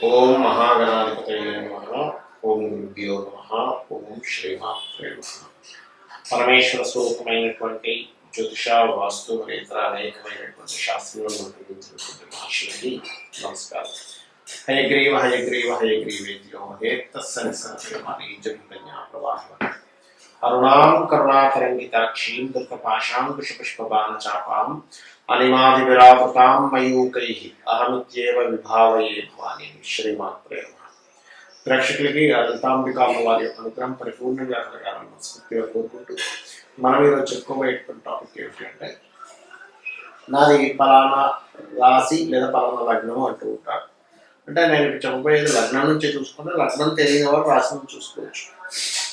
ఓం మహాగణాధిపతయ నమ ఓం గురుభ్యో నమ ఓం శ్రీమాత్రే నమ పరమేశ్వర స్వరూపమైనటువంటి జ్యోతిష వాస్తు మరియు ఇతర అనేకమైనటువంటి శాస్త్రంలో ఉపయోగించినటువంటి మహర్షులకి నమస్కారం హయగ్రీవ హయగ్రీవ హయగ్రీవేద్యో హేత్తస్సని సంచయమాని జగన్యా ప్రవాహం అరుణాం కరుణాతరంగితాక్షీం దుర్గపాశాంకుశపుష్పబాణచాపాం అనిమాదివిరావృతాం మయూకై అహమిత్యేవ విభావయే భవాని శ్రీమాత్రే నమః. ప్రేక్షకులకి లలితాంబికామ్మ వారి యొక్క అనుగ్రహం పరిపూర్ణంగా కలగాలని మనస్ఫూర్తిగా కోరుకుంటూ మనం ఈరోజు చెప్పుకోబోయేటువంటి టాపిక్ ఏమిటంటే అంటే నాది పలానా రాశి లేదా పలానా లగ్నం అంటూ ఉంటారు. అంటే నేను చెప్పబోయేది లగ్నం నుంచి చూసుకుంటే లగ్నం తెలియని వారు రాశి నుంచి చూసుకోవచ్చు.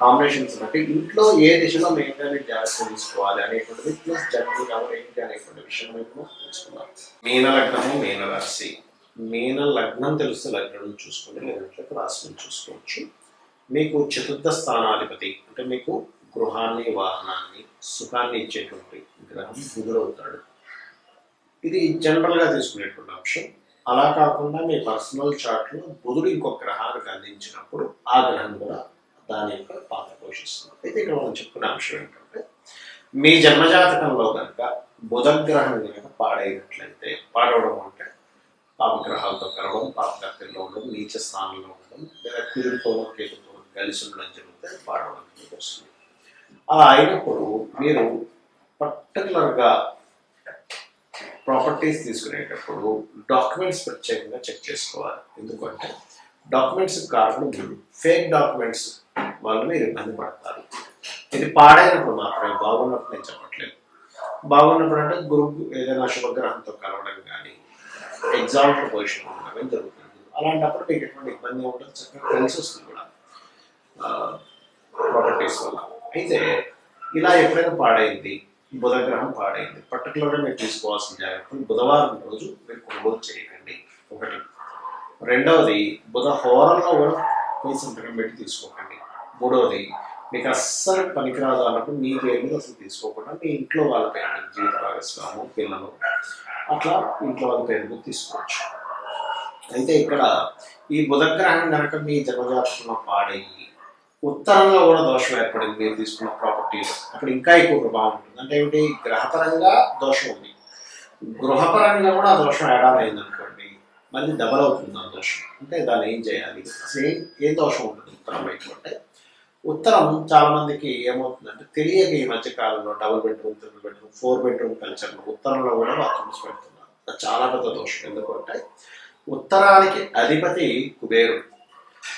కాంబినేషన్స్ బట్టి ఇంట్లో ఏ దిశలో మెయిన్గా జాగ్రత్త తీసుకోవాలి అనేటువంటిది ప్లస్ జర్నీ కవర్ ఏంటి అనేటువంటి విషయం వైపు తెలుసుకున్నాం మీన లగ్నము మీన రాశి. మీన లగ్నం తెలిస్తే లగ్నం చూసుకోండి లేదంటే రాశిని చూసుకోవచ్చు. మీకు చతుర్థ స్థానాధిపతి అంటే మీకు గృహాన్ని వాహనాన్ని సుఖాన్ని ఇచ్చేటువంటి గ్రహం బుధుడవుతాడు ఇది జనరల్గా తీసుకునేటువంటి అంశం అలా కాకుండా మీ పర్సనల్ చార్ట్లో బుధుడు ఇంకొక గ్రహానికి అందించినప్పుడు ఆ గ్రహం కూడా దాని యొక్క పాత్ర పోషిస్తుంది అయితే ఇక్కడ మనం చెప్పుకునే అంశం ఏంటంటే మీ జన్మజాతకంలో కనుక బుధ గ్రహం కనుక పాడైనట్లయితే పాడవడం అంటే పాపగ్రహాలతో కలవడం పాపకర్తల్లో ఉండడం నీచ స్థానంలో ఉండడం లేదా కుదురుతోనో కేతుతో కలిసి ఉండడం జరిగితే పాడవడం అనేది వస్తుంది. అలా అయినప్పుడు మీరు పర్టికులర్గా ప్రాపర్టీస్ తీసుకునేటప్పుడు డాక్యుమెంట్స్ ప్రత్యేకంగా చెక్ చేసుకోవాలి. ఎందుకంటే డాక్యుమెంట్స్ కారణం ఫేక్ డాక్యుమెంట్స్ వాళ్ళు మీరు ఇబ్బంది పడతారు. ఇది పాడైనప్పుడు మాత్రమే బాగున్నప్పుడు నేను చెప్పట్లేదు. బాగున్నప్పుడు అంటే గురువు ఏదైనా శుభగ్రహంతో కలవడం కానీ ఎగ్జామ్ పొజిషన్ ఉండడం జరుగుతుంది. అలాంటప్పుడు మీకు ఎటువంటి ఇబ్బంది ఉండదు చక్కగా తెలిసి వస్తుంది కూడా. ప్రాపర్టీస్ వల్ల. అయితే ఇలా ఎప్పుడైనా పాడైంది బుధగ్రహం పాడైంది పర్టికులర్గా మీరు తీసుకోవాల్సిన జాగ్రత్తలు బుధవారం రోజు మీరు కొనుగోలు చేయకండి ఒకటి. రెండవది బుధ హోరంలో కూడా కొంచెం పెట్టి తీసుకోకండి. మూడవది మీకు అస్సలు పనికిరాదు అన్నప్పుడు మీ పేరు మీద అసలు తీసుకోకుండా మీ ఇంట్లో వాళ్ళ పేరు జీవిత భాగస్వాము పిల్లలు అట్లా ఇంట్లో వాళ్ళ పేరు మీద తీసుకోవచ్చు. అయితే ఇక్కడ ఈ బుధగ్రహం కనుక మీ జన్మజాతకంలో పాడయ్యి ఉత్తరంలో కూడా దోషం ఏర్పడింది మీరు తీసుకున్న ప్రాపర్టీస్ అక్కడ ఇంకా ఎక్కువ ప్రభావం ఉంటుంది. అంటే ఏమిటి? గ్రహపరంగా దోషం ఉంది. గృహపరంగా కూడా ఆ దోషం యాడ్ అయింది అనుకోండి మళ్ళీ డబల్ అవుతుంది ఆ దోషం. అంటే దాన్ని ఏం చేయాలి? అసలు ఏం ఏ దోషం ఉంటుంది ఉత్తరం వైపు అంటే ఉత్తరం చాలా మందికి ఏమవుతుందంటే తెలియక ఈ మధ్య కాలంలో double bedroom triple bedroom four bedroom కల్చర్లో ఉత్తరంలో కూడా బాత్రూమ్స్ పెడుతున్నారు. అది చాలా పెద్ద దోషం. ఎందుకంటే ఉత్తరానికి అధిపతి కుబేరుడు.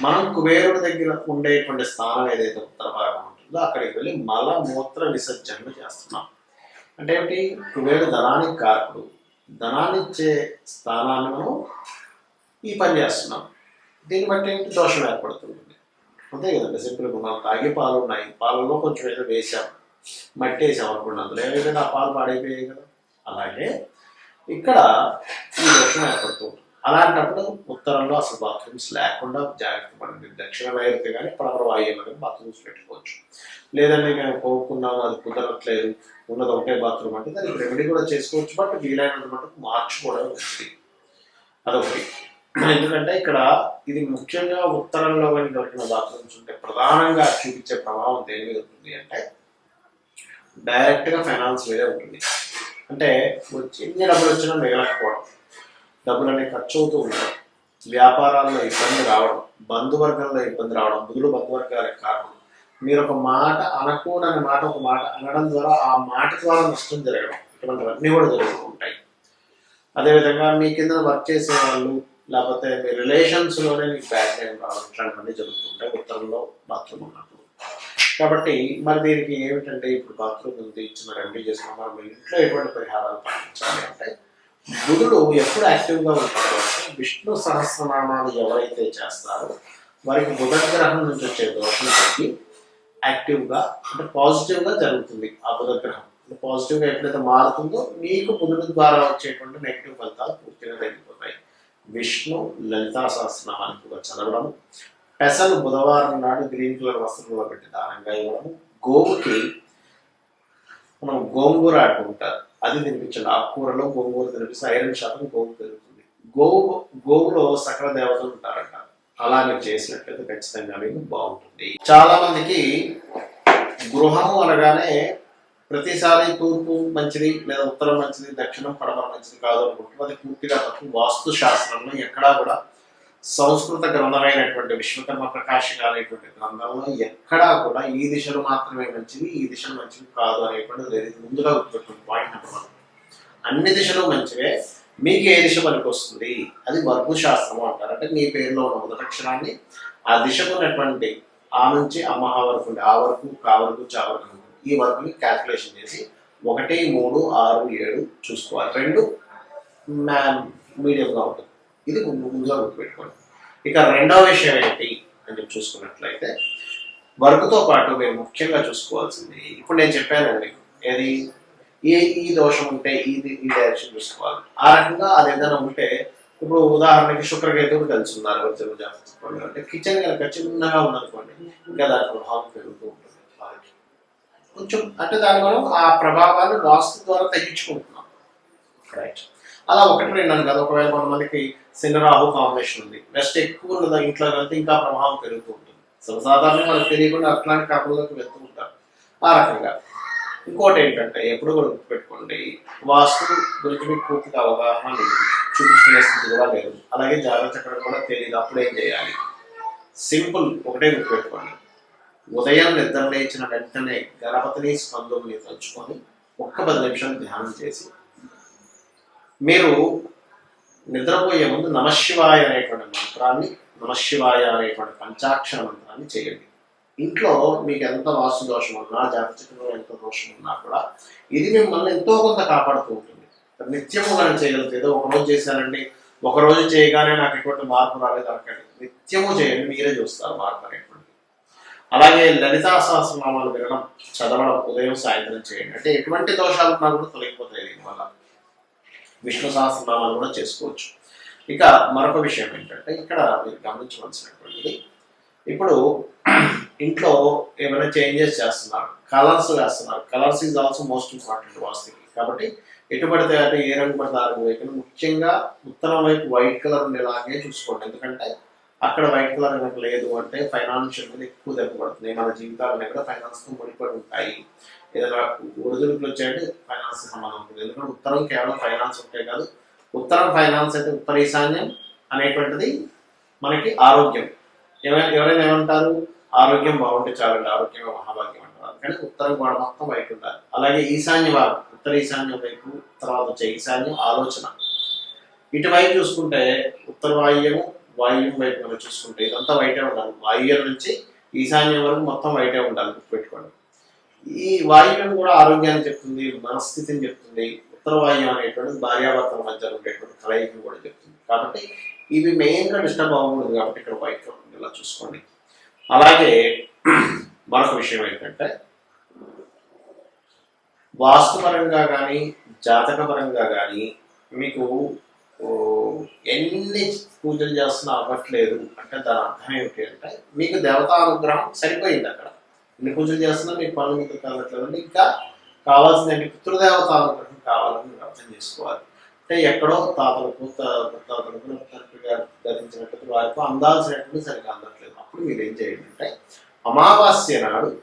మనం కుబేరుడి దగ్గర ఉండేటువంటి స్థానం ఏదైతే ఉత్తర భాగం ఉంటుందో అక్కడికి వెళ్ళి మల మూత్ర విసర్జనలు చేస్తున్నాం. అంటే ఏమిటి? కుబేరుడు ధనానికి కారకుడు. ధనాన్నిచ్చే స్థానాన్ని మనం ఈ పని చేస్తున్నాం. దీన్ని బట్టి ఏంటి? దోషం ఏర్పడుతుంది. ఉంటాయి కదండి. సింపుల్గా మనం తాగే పాలు ఉన్నాయి. పాలలో కొంచెం ఏదో వేసాం మట్టి వేసాం అనుకోండి అందులో. ఏమైపోయింది ఆ పాలు పాడైపోయాయి కదా. అలాగే ఇక్కడ ఈ దోషం ఏర్పడుతుంది అలాంటప్పుడు ఉత్తరంలో అసలు బాత్రూమ్స్ లేకుండా జాగ్రత్త పడండి. దక్షిణ నైరుతి కానీ పడమర వాయువులో కానీ బాత్రూమ్స్ పెట్టుకోవచ్చు. లేదండి మేము కోరుకున్నాము అది కుదరట్లేదు ఉన్నది ఒకటే బాత్రూమ్ అంటే దానికి రెమెడీ కూడా చేసుకోవచ్చు. బట్ వీలైనంత మటుకు మార్చుకోవడం మంచిది. అదొకటి. ఎందుకంటే ఇక్కడ ఇది ముఖ్యంగా ఉత్తరంలో కానీ దొరికిన బాత్రూమ్స్ ఉంటే ప్రధానంగా చూపించే ప్రభావం దేని మీద ఉంటుంది అంటే డైరెక్ట్గా ఫైనాన్స్ మీదే ఉంటుంది. అంటే ఎన్ని డబ్బులు వచ్చినా మిగలకపోవడం. డబ్బులన్నీ ఖర్చు అవుతూ ఉండడం వ్యాపారాల్లో ఇబ్బంది రావడం బంధువర్గంలో ఇబ్బంది రావడం బుధులు బంధువర్గాలకు కారణం. మీరు ఒక మాట అనకూడని మాట ఒక మాట అనడం ద్వారా ఆ మాట ద్వారా నష్టం జరగడం ఇటువంటివన్నీ కూడా జరుగుతూ ఉంటాయి. అదేవిధంగా మీ కింద వర్క్ చేసే వాళ్ళు లేకపోతే మీ రిలేషన్స్లోనే మీకు బ్యాడ్ టైం రావడం ఇట్లాంటివన్నీ జరుగుతుంటాయి ఉత్తరంలో బాత్రూమ్ ఉన్నప్పుడు కాబట్టి మరి దీనికి ఏమిటంటే ఇప్పుడు బాత్రూమ్ ఉంది ఇచ్చిన రెమెడీ చేసిన మనం ఇంట్లో ఎటువంటి పరిహారాలు పాటించాలి అంటే బుధుడు ఎప్పుడు యాక్టివ్గా ఉంటారు అంటే విష్ణు సహస్రనామాలు ఎవరైతే చేస్తారో వారికి బుధ గ్రహం నుంచి వచ్చే దోషం తగ్గి యాక్టివ్గా అంటే పాజిటివ్గా జరుగుతుంది ఆ బుధ గ్రహం. అంటే పాజిటివ్గా ఎప్పుడైతే మారుతుందో మీకు బుధుడు ద్వారా వచ్చేటువంటి నెగిటివ్ ఫలితాలు పూర్తిగా తగ్గిపోతాయి. విష్ణు లలితా సహస్రనామాన్ని కూడా చదవడం పెసలు బుధవారం నాడు గ్రీన్ కలర్ వస్త్రంలో పెట్టి దానంగా ఇవ్వడం గోవుకి మనం గోంగూర అంటుంటారు అది తినిపించండి. ఆ కూరలో గోంగూర తినిపిస్తే ఐరన్ శాతం గోవు పెరుగుతుంది. గోవు గోవులో సకల దేవతలు ఉంటారంట. అలా మీరు చేసినట్లయితే ఖచ్చితంగా మీకు బాగుంటుంది. చాలా మందికి గృహము అనగానే ప్రతిసారి తూర్పు మంచిది లేదా ఉత్తరం మంచిది దక్షిణం పడమర మంచిది కాదు అనుకుంటున్నాం. అది పూర్తిగా తప్పు వాస్తు శాస్త్రంలో ఎక్కడా కూడా సంస్కృత గ్రంథమైనటువంటి విశ్వకర్మ ప్రకాశిక అనేటువంటి గ్రంథంలో ఎక్కడా కూడా ఈ దిశలు మాత్రమే మంచివి ఈ దిశలు మంచివి కాదు అనేటువంటి లేదు. ముందుగా గుర్తుపెట్టుకుని పాయింట్ నెంబర్ వన్ అన్ని దిశలు మంచివే మీకు ఏ దిశ పనికి వస్తుంది? అది వర్గు శాస్త్రం అంటారు. అంటే మీ పేరులో ఉన్న మొదటక్షరాన్ని ఆ దిశకు ఉన్నటువంటి ఆ నుంచి అమ్మహ వరకు ఉండే ఆ వరకు కా వరకు చా వరకు ఈ వర్క్ని క్యాల్కులేషన్ చేసి ఒకటి మూడు ఆరు ఏడు చూసుకోవాలి. రెండు మీడియంగా ఉంటుంది. ఇది ముందుగా గుర్తుపెట్టుకోండి. ఇక రెండవ విషయం ఏంటి అని చెప్పి చూసుకున్నట్లయితే వర్క్తో పాటు మేము ముఖ్యంగా చూసుకోవాల్సింది ఇప్పుడు నేను చెప్పానండి ఏది? ఏ ఈ దోషం ఉంటే ఈ ఈ డైరెక్షన్ చూసుకోవాలి. ఆ రకంగా అది ఏదైనా ఉంటే ఇప్పుడు ఉదాహరణకి శుక్రకేతుడు కలిసి ఉన్నారు వజ్రము అంటే కిచెన్ కనుక చిన్నగా ఉందనుకోండి ఇంకా దాంట్లో హామ్ పెరుగుతూ ఉంటుంది. కొంచెం అంటే దాన్ని మనం ఆ ప్రభావాన్ని వాస్తు ద్వారా తగ్గించుకుంటున్నాం. రైట్ అలా ఒకటి రెండు అని కాదు ఒకవేళ కొంతమందికి శని కాంబినేషన్ ఉంది. నెక్స్ట్ ఎక్కువ ఉన్నదా ఇంట్లో వెళ్తే ఇంకా ప్రభావం పెరుగుతూ ఉంటుంది. సర్వసాధారణంగా మనకు తెలియకుండా అట్లాంటి కర్మలోకి వెళ్తూ ఉంటారు ఆ రకంగా. ఇంకోటి ఏంటంటే ఎప్పుడు కూడా గుర్తుపెట్టుకోండి వాస్తు గురించి మీకు పూర్తిగా అవగాహన లేదు. చూపించుకునే స్థితి కూడా లేదు. అలాగే జాగ్రత్త కూడా తెలియదు అప్పుడు ఏం చేయాలి? సింపుల్ ఒకటే గుర్తుపెట్టుకోండి. ఉదయం నిద్ర లేచిన వెంటనే గణపతిని స్కందుల్ని తలుచుకొని ఒక్క పది నిమిషం ధ్యానం చేసి మీరు నిద్రపోయే ముందు నమశివాయ అనేటువంటి మంత్రాన్ని నమశివాయ అనేటువంటి పంచాక్షర మంత్రాన్ని చేయండి. ఇంట్లో మీకు ఎంత వాస్తు దోషం ఉన్నా జాతకంలో ఎంత దోషం ఉన్నా కూడా ఇది మిమ్మల్ని ఎంతో కొంత కాపాడుతూ ఉంటుంది. నిత్యము కానీ చేయగలిగితే ఏదో ఒకరోజు చేశానండి ఒక రోజు చేయగానే నాకు ఎటువంటి మార్పు రాలేదు అనకండి. నిత్యము చేయండి మీరే చూస్తారు మార్పు అనేటువంటి అలాగే లలితా సహస్రనామాలు వినడం చదవడం ఉదయం సాయంత్రం చేయండి. అంటే ఎటువంటి దోషాలు ఉన్నా కూడా తొలగిపోతాయి దీనివల్ల విష్ణు సహస్రనామాలు కూడా చేసుకోవచ్చు. ఇక మరొక విషయం ఏంటంటే ఇక్కడ మీరు గమనించవలసినటువంటిది ఇప్పుడు ఇంట్లో ఏమైనా చేంజెస్ చేస్తున్నారు కలర్స్ వేస్తున్నారు. Colours is also most important వాస్తుకి కాబట్టి ఎటు పడితే అంటే ఏ రంగు పడితే ఆ రంగు వైపు ముఖ్యంగా ఉత్తరం వైపు వైట్ కలర్ ఉండేలాగే చూసుకోండి. ఎందుకంటే అక్కడ వైట్ కలర్ కనుక లేదు అంటే ఫైనాన్షియల్ మీద ఎక్కువ దెబ్బ పడుతుంది మన జీవితాలు కూడా ఫైనాన్స్తో ముడిపడి ఉంటాయి. ఏదైనా ఒడిదుడుకులు వచ్చాయంటే ఫైనాన్స్ సంబంధం ఉంటుంది ఎందుకంటే ఉత్తరం కేవలం ఫైనాన్స్ ఉంటే కాదు. ఉత్తరం ఫైనాన్స్ అయితే ఉత్తర ఈశాన్యం అనేటువంటిది మనకి ఆరోగ్యం. ఏమైనా ఎవరైనా ఏమంటారు? ఆరోగ్యం బాగుంటే చాలండి. ఆరోగ్యమే మహాభాగ్యం అంటారు. కానీ ఉత్తరం కూడా మొత్తం వైపు ఉండాలి. అలాగే ఈశాన్య భాగం ఉత్తర ఈశాన్యం వైపు తర్వాత వచ్చే ఈశాన్యం ఆలోచన. ఇటువైపు చూసుకుంటే ఉత్తర వాయువ్యము వాయువ్యం వైపు మనం చూసుకుంటే ఇదంతా వైటే ఉండాలి. వాయువ్యం నుంచి ఈశాన్యం వరకు మొత్తం వైటే ఉండాలి గుర్తుపెట్టుకోండి. ఈ వాయువ్యం కూడా ఆరోగ్యాన్ని చెప్తుంది మనస్థితిని చెప్తుంది ఉత్తర వాయువు అనేటువంటి భార్యాభర్తల మధ్య ఉండేటువంటి కలయికను కూడా చెప్తుంది. కాబట్టి ఇవి మెయిన్గా డిస్టర్బ్ అవ్వకూడదు కాబట్టి ఇక్కడ వైట్ ఇలా చూసుకోండి. అలాగే మరొక విషయం ఏంటంటే వాస్తుపరంగా కానీ జాతకపరంగా కానీ మీకు ఎన్ని పూజలు చేస్తున్నా అవ్వట్లేదు అంటే దాని అర్థం ఏమిటి అంటే మీకు దేవతా అనుగ్రహం సరిపోయింది అక్కడ. ఎన్ని పూజలు చేస్తున్నా మీకు పనులు మీకు కలగట్లేదు ఇంకా కావాల్సిన ఏంటి? పితృదేవత అనుగ్రహం కావాలని మీరు అర్థం చేసుకోవాలి. అంటే ఎక్కడో తాతలకు తా- ముత్తాతలకు తండ్రిగా ధరించినట్టు వారికి అందాల్సినట్టు సరిగ్గా అందట్లేదు. అప్పుడు మీరు ఏం చేయండి అంటే అమావాస్య నాడు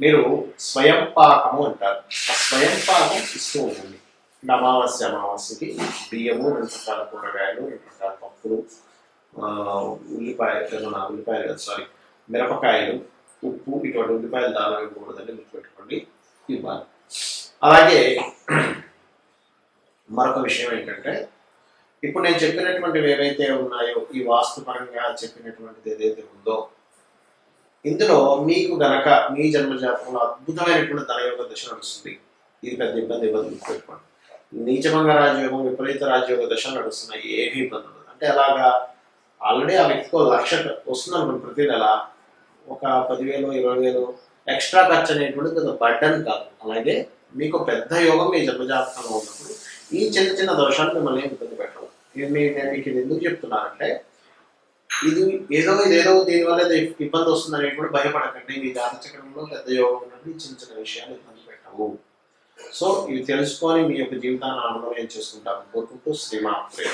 మీరు స్వయం పాకము అంటారు. ఆ స్వయం పాకం ఇస్తూ ఉండండి. అమావాస్య అమావాస్యకి బియ్యము రెండు రకాల కూరగాయలు రెండు రకాల పప్పులు ఉల్లిపాయ మన ఉల్లిపాయలు సారీ మిరపకాయలు ఉప్పు ఇటువంటి ఉల్లిపాయలు దానం ఇవ్వకూడదని గుర్తుపెట్టుకోండి ఇవ్వాలి. అలాగే మరొక విషయం ఏంటంటే ఇప్పుడు నేను చెప్పినటువంటివి ఏవైతే ఉన్నాయో ఈ వాస్తుపరంగా చెప్పినటువంటిది ఏదైతే ఉందో ఇందులో మీకు గనక మీ జన్మజాతంలో అద్భుతమైనటువంటి ధనయోగ దశ నడుస్తుంది ఇది పెద్ద ఇబ్బంది ఇబ్బంది గుర్తుపెట్టుకోండి. నీచభంగ రాజయోగం విపరీత రాజయోగ దశ నడుస్తున్నాయి ఏమీ ఇబ్బంది ఉండదు. అంటే అలాగా ఆల్రెడీ ఆ వ్యక్తికి లక్ష వస్తుంది అనుకోండి ప్రతి నెల. ఒక పదివేలు ఇరవై వేలు ఎక్స్ట్రా ఖర్చు అనేటువంటి పెద్ద బడ్డన్ కాదు. అలాగే మీకు పెద్ద యోగం మీ జన్మజాతకంలో ఉన్నప్పుడు ఈ చిన్న చిన్న దోషాలు మిమ్మల్ని ఇబ్బంది పెట్టడం ఇది మీ- నేను మీకు ఇది ఎందుకు చెప్తున్నానంటే ఇది ఏదో ఇదేదో దీనివల్ల ఇబ్బంది వస్తుంది అనేటువంటి భయపడకండి. మీ జాతచక్రంలో పెద్ద యోగం ఉన్నప్పుడు చిన్న చిన్న విషయాలు ఇబ్బంది పెట్టవు. సో ఇవి తెలుసుకొని మీ యొక్క జీవితాన్ని ఆనందమయం చేసుకుంటాను కోరుకుంటూ శ్రీమాత్రే